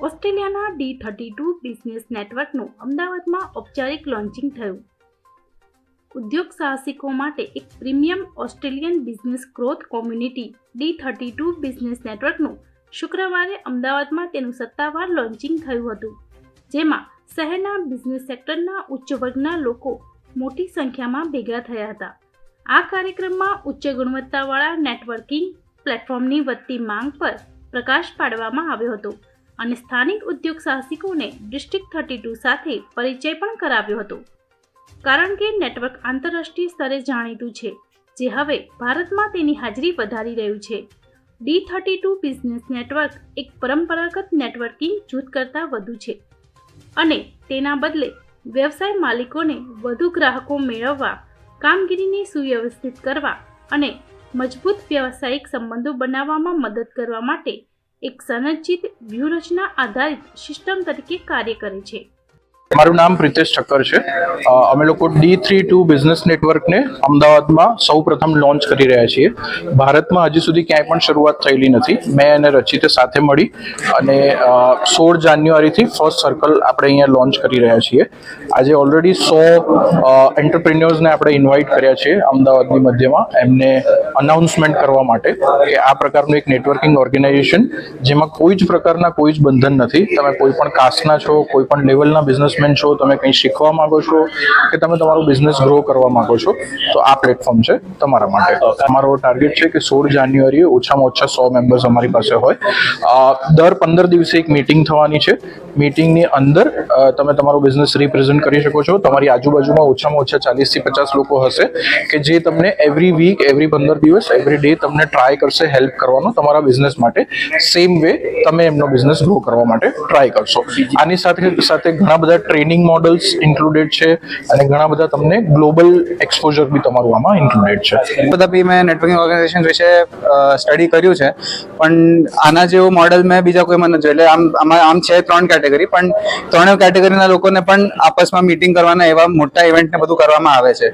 ઓસ્ટ્રેલિયાના D thirty two business નેટવર્કનું અમદાવાદમાં ઔપચારિક લોન્ચિંગ થયું. ઉદ્યોગ સાહસિકો માટે એક premium Australian business growth community D thirty two business નેટવર્કનું શુક્રવારે અમદાવાદમાં તેનું સત્તાવાર લોન્ચિંગ થયું હતું, જેમાં શહેરના બિઝનેસ સેક્ટરના ઉચ્ચ વર્ગના લોકો મોટી સંખ્યામાં ભેગા થયા હતા. આ કાર્યક્રમમાં ઉચ્ચ ગુણવત્તાવાળા નેટવર્કિંગ પ્લેટફોર્મની વધતી માંગ પર પ્રકાશ પાડવામાં આવ્યો હતો. અને સ્થાનિક ઉદ્યોગ સાહસિકોને ડિસ્ટ્રિક્ટ થર્ટી ટુ સાથે પરિચય પણ કરાવ્યો હતો. કારણ કે નેટવર્ક આંતરરાષ્ટ્રીય સ્તરે જાણીતું છે, જે હવે ભારતમાં તેની હાજરી વધારી રહ્યું છે. D thirty two business network એક પરંપરાગત નેટવર્કિંગ જૂથ કરતાં વધુ છે અને તેના બદલે વ્યવસાય માલિકોને વધુ ગ્રાહકો મેળવવા, કામગીરીને સુવ્યવસ્થિત કરવા અને મજબૂત વ્યવસાયિક સંબંધો બનાવવામાં મદદ કરવા માટે એક સંરચિત વ્યૂહરચના આધારિત સિસ્ટમ તરીકે કાર્ય કરે છે. મારું નામ પ્રિતેશ ઠક્કર છે. અમે લોકો ડી થ્રી ટુ બિઝનેસ નેટવર્કને અમદાવાદમાં સૌ પ્રથમ લોન્ચ કરી રહ્યા છીએ. ભારતમાં હજી સુધી ક્યાંય પણ શરૂઆત થયેલી નથી. મેં અને રચિતે સાથે મળી અને સોળ જાન્યુઆરીથી ફર્સ્ટ સર્કલ આપણે અહીંયા લોન્ચ કરી રહ્યા છીએ. આજે ઓલરેડી સો એન્ટરપ્રિન્યોર્સને આપણે ઇન્વાઇટ કર્યા છે અમદાવાદની મધ્યમાં. એમને અનાઉન્સમેન્ટ કરવા માટે કે આ પ્રકારનું એક નેટવર્કિંગ ઓર્ગેનાઇઝેશન, જેમાં કોઈ જ પ્રકારના કોઈ જ બંધન નથી. તમે કોઈ પણ કાસ્ટના છો, કોઈ પણ લેવલના બિઝનેસમેન છો તમે કંઈ શીખવા માંગો છો કે તમે તમારું બિઝનેસ ગ્રો કરવા માંગો છો તો આ પ્લેટફોર્મ છે તમારા માટે. અમારો ટાર્ગેટ છે કે સોળ જાન્યુઆરીએ ઓછામાં ઓછા સો મેમ્બર્સ અમારી પાસે હોય. દર પંદર દિવસે એક મીટિંગ થવાની છે. મીટિંગની અંદર તમે તમારો બિઝનેસ રિપ્રેઝેન્ટ કરી શકો છો. તમારી આજુબાજુમાં ઓછામાં ઓછા ચાલીસથી પચાસ લોકો હશે કે જે તમને એવરી વીક એવરી પંદર દિવસ એવરી ડે તમને ટ્રાય કરશે હેલ્પ કરવાનો તમારા બિઝનેસ માટે. સેમ વે તમે એમનો બિઝનેસ ગ્રો કરવા માટે ટ્રાય કરશો. આની સાથે સાથે ઘણા બધા ટ્રેનિંગ મોડલ્સ ઇન્ક્લુડેડ છે અને ઘણા બધા તમને ગ્લોબલ એક્સપોઝર બી તમારું આમાં ઇન્ક્લુડેડ છે. બધા બી મેં નેટવર્કિંગ ઓર્ગેનાઇઝેશન વિશે સ્ટડી કર્યું છે. પણ આના જેવું મોડલ મેં બીજા કોઈ મને એટલે આમ, આમાં, આમ છે ત્રણ કેટેગરી પણ ત્રણેય કેટેગરીના લોકોને પણ આપસમાં મીટિંગ કરવાના એવા મોટા ઇવેન્ટ ને બધું કરવામાં આવે છે.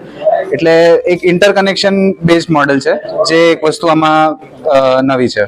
એટલે એક ઇન્ટરકનેક્શન બેઝ મોડેલ છે, જે એક વસ્તુ આમાં નવી છે.